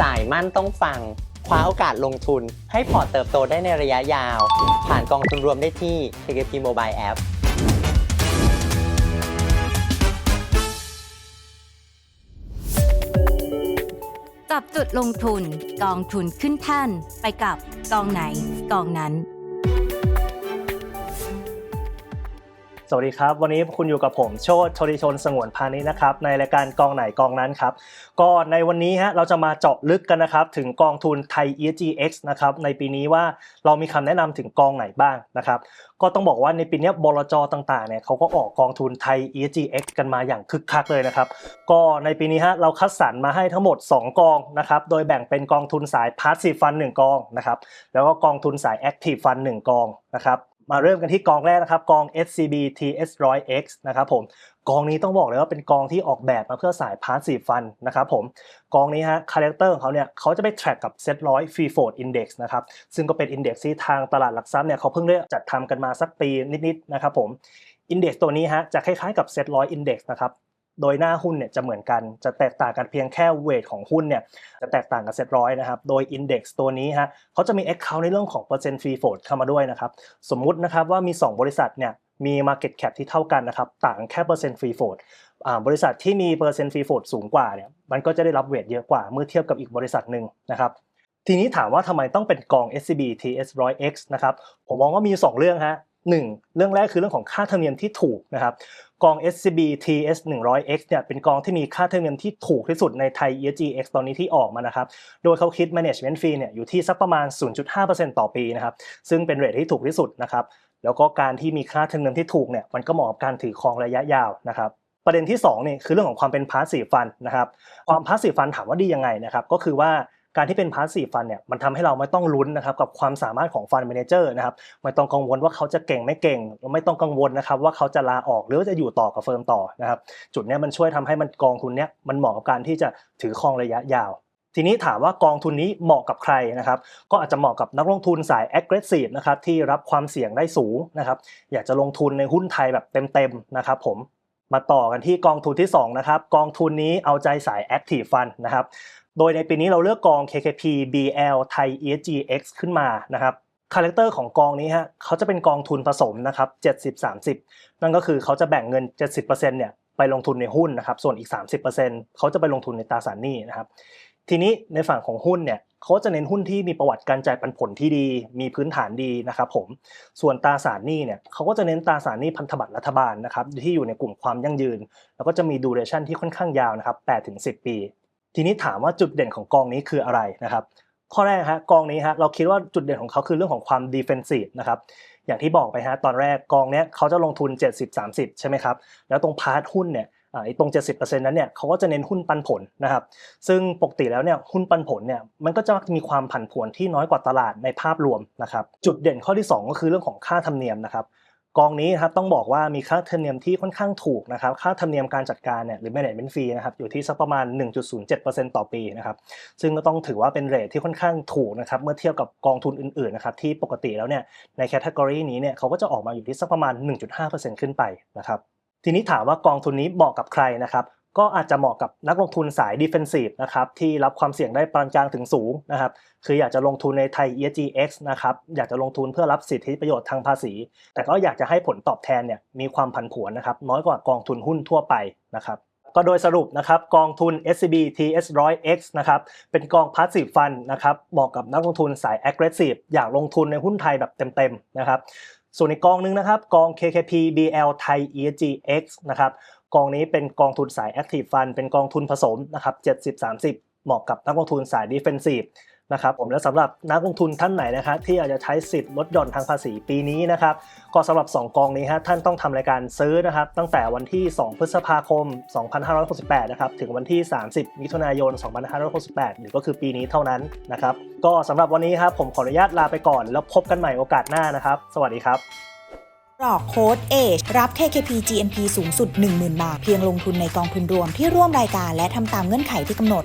สายมั่นต้องฟัง คว้าโอกาสลงทุน ให้พอร์ตเติบโตได้ในระยะยาว ผ่านกองทุนรวมได้ที่ KKP Mobile App จับจุดลงทุนกองทุนขึ้นแท่นไปกับกองไหนกองนั้น สวัสดีครับ วันนี้คุณอยู่กับผมโชติชลิชนสงวนพาณิชนะครับในรายการกองไหนกองนั้นครับก็ในวันนี้ฮะเราจะมาเจาะลึกกันนะครับถึงกองทุนไทย ESGX นะครับในปีนี้ว่าเรามีคำแนะนำถึงกองไหนบ้างนะครับก็ต้องบอกว่าในปีนี้บลจต่างๆเนี่ยเขาก็ออกกองทุนไทย ESGX กันมาอย่างคึกคักเลยนะครับก็ในปีนี้ฮะเราคัดสรรมาให้ทั้งหมด 2 กองนะครับโดยแบ่งเป็นกองทุนสาย Passive Fund 1กองนะครับแล้วก็กองทุนสาย Active Fund 1กองนะครับ มาเริ่มกันที่กองแรกนะครับกอง SCB TS 100X นะครับผมกองนี้ต้องบอกเลยว่าเป็นกองที่ออกแบบมาเพื่อสาย Passive Fund นะครับผมกองนี้ฮะคาแรคเตอร์ของเขาเนี่ยเขาจะไปแทร็กกับ Set 100 Free Float Index นะครับซึ่งก็เป็นอินเด็กซ์ที่ทางตลาดหลักทรัพย์เนี่ยเขาเพิ่งได้จัดทำกันมาสักปีนิดๆนะครับผมอินเด็กซ์ตัวนี้ฮะจะคล้ายๆกับเซ็ตร้อยอินเด็กซ์นะครับ โดยหน้าหุ้นเนี่ยจะเหมือนกันจะแตกต่างกันเพียงแค่เวทของหุ้นเนี่ยจะแตกต่างกับเซ็ตร้อยนะครับโดยอินเด็กซ์ตัวนี้ฮะเขาจะมี Account ในเรื่องของเปอร์เซ็นต์ฟรีโฟลเข้ามาด้วยนะครับสมมุตินะครับว่ามี 2 บริษัทเนี่ยมี Market Cap ที่เท่ากันนะครับต่างแค่เปอร์เซ็นต์ฟรีโฟลบริษัทที่มีเปอร์เซ็นต์ฟรีโฟลสูงกว่าเนี่ยมันก็จะได้รับเวทเยอะกว่าเมื่อเทียบกับอีกบริษัทหนึ่งนะครับทีนี้ถามว่าทำไมต้องเป็นกอง SCB TS 100X นะครับผมมองว่ามี 2 เรื่องฮะ หนึ่งเรื่องแรกคือเรื่องของค่าธรรมเนียมที่ถูกนะครับกอง SCB TS 100X เนี่ยเป็นกองที่มีค่าธรรมเนียมที่ถูกที่สุดในไทย ESGX ตอนนี้ที่ออกมานะครับ โดยเขาคิด management fee เนี่ยอยู่ที่สักประมาณ 0.5%ต่อปีนะครับ ซึ่งเป็นเรทที่ถูกที่สุดนะครับ แล้วก็การที่มีค่าธรรมเนียมที่ถูกเนี่ยมันก็เหมาะกับการถือครองระยะยาวนะครับประเด็นที่2เนี่ยคือเรื่องของความเป็น passive fund นะครับความ passive fund ถามว่าดียังไงนะครับก็คือว่า การที่เป็น passive fund เนี่ยมันทำให้เราไม่ต้องลุ้นนะครับกับความสามารถของ fund manager นะครับไม่ต้องกังวลว่าเขาจะเก่งไม่เก่ง ไม่ต้องกังวลนะครับว่าเขาจะลาออกหรือว่าจะอยู่ต่อกับเฟิร์มต่อนะครับจุดเนี้ยมันช่วยทำให้มันกองทุนเนี้ยมันเหมาะกับการที่จะถือครองระยะยาวทีนี้ถามว่ากองทุนนี้เหมาะกับใครนะครับ ก็อาจจะเหมาะกับนักลงทุนสาย aggressive นะครับที่รับความเสี่ยงได้สูงนะครับ อยากจะลงทุนในหุ้นไทยแบบเต็มๆนะครับผม มาต่อกันที่กองทุนที่ 2 นะครับ กองทุนนี้เอาใจสาย Active Fund นะครับ โดยในปีนี้เราเลือกกอง KKP BL ไทย ESGX ขึ้นมานะครับคาแรคเตอร์ของกองนี้ฮะเขาจะเป็นกองทุนผสมนะครับ70-30 นั่นก็คือเขาจะแบ่งเงิน 70%เนี่ยไปลงทุนในหุ้นนะครับ ส่วนอีก 30%เขาจะไปลงทุนในตราสารหนี้นะครับ ทีนี้ในฝั่งของหุ้นเนี่ยเขาจะเน้นหุ้นที่มีประวัติการจ่ายปันผลที่ดี มีพื้นฐานดีนะครับผม ส่วนตราสารหนี้เนี่ยเขาก็จะเน้นตราสารหนี้พันธบัตรรัฐบาลนะครับที่อยู่ในกลุ่มความยั่งยืน แล้วก็จะมีดูเรชั่นที่ค่อนข้างยาวนะครับ8-10 ปี ทีนี้ถามว่าจุดเด่นของกองนี้คืออะไรนะครับ ข้อแรกฮะกองนี้ฮะเราคิดว่าจุดเด่นของเขาคือเรื่องของความดิเฟนซีฟนะครับอย่างที่บอกไปฮะตอนแรกกองเนี้ยเขาจะลงทุน 70-30 ใช่ไหมครับแล้วตรงพาร์ทหุ้นเนี่ย ตรง 70%นั้นเนี่ยเขาก็จะเน้นหุ้นปันผลนะครับ ซึ่งปกติแล้วเนี่ยหุ้นปันผลเนี่ยมันก็จะมักมีความผันผวนที่น้อยกว่าตลาดในภาพรวมนะครับ จุดเด่นข้อที่ 2 ก็คือเรื่องของค่าธรรมเนียมนะครับกองนี้ครับต้องบอกว่ามีค่าธรรมเนียมที่ค่อนข้างถูกนะครับค่าธรรมเนียมการจัดการเนี่ยหรือ management fee นะครับอยู่ที่สักประมาณ 1.07%ต่อปีนะครับซึ่งก็ต้องถือว่าเป็นเรทที่ค่อนข้างถูกนะครับเมื่อเทียบกับกองทุนอื่นๆนะครับที่ปกติแล้วเนี่ยในแคตตากรีนี้เนี่ยเขาก็จะออกมาอยู่ที่สักประมาณ 1.5%ขึ้นไปนะครับ ทีนี้ถามว่ากองทุนนี้เหมาะกับใครนะครับ ก็อาจจะเหมาะกับนักลงทุนสาย defensive นะครับที่รับความเสี่ยงได้ปานกลางถึงสูงนะครับคืออยากจะลงทุนในไทย ESGX นะครับอยากจะลงทุนเพื่อรับสิทธิประโยชน์ทางภาษี แต่ก็อยากจะให้ผลตอบแทนเนี่ยมีความผันผวนนะครับน้อยกว่ากองทุนหุ้นทั่วไปนะครับก็โดยสรุปนะครับกองทุน SCB TS 100X นะครับเป็นกอง Passive Fund นะครับเหมาะกับนักลงทุนสาย Aggressive อยากลงทุนในหุ้นไทยแบบเต็มๆนะครับ ส่วนในกองหนึงนะครับกอง KKP BL ไทย ESGX นะครับกองนี้เป็นกองทุนสาย Active Fund เป็นกองทุนผสมนะครับ70-30 เหมาะกับนักลงทุนสาย Defensive นะครับผมและสำหรับนักลงทุนท่านไหนนะครับที่อยากจะใช้สิทธิ์ลดหย่อนทางภาษีปีนี้นะครับก็สำหรับ 2 กองนี้ฮะท่านต้องทำรายการซื้อนะครับตั้งแต่วันที่ 2 พฤษภาคม 2568 นะครับถึงวันที่ 30 มิถุนายน 2568 หรือก็คือปีนี้เท่านั้นนะครับก็สำหรับวันนี้ครับผมขออนุญาตลาไปก่อนแล้วพบกันใหม่โอกาสหน้านะครับ สวัสดีครับกรอกโค้ด AGE รับ KKP GNP สูงสุด 10,000 บาท เพียงลงทุนในกองทุนรวมที่ร่วมรายการและทำตามเงื่อนไขที่กำหนด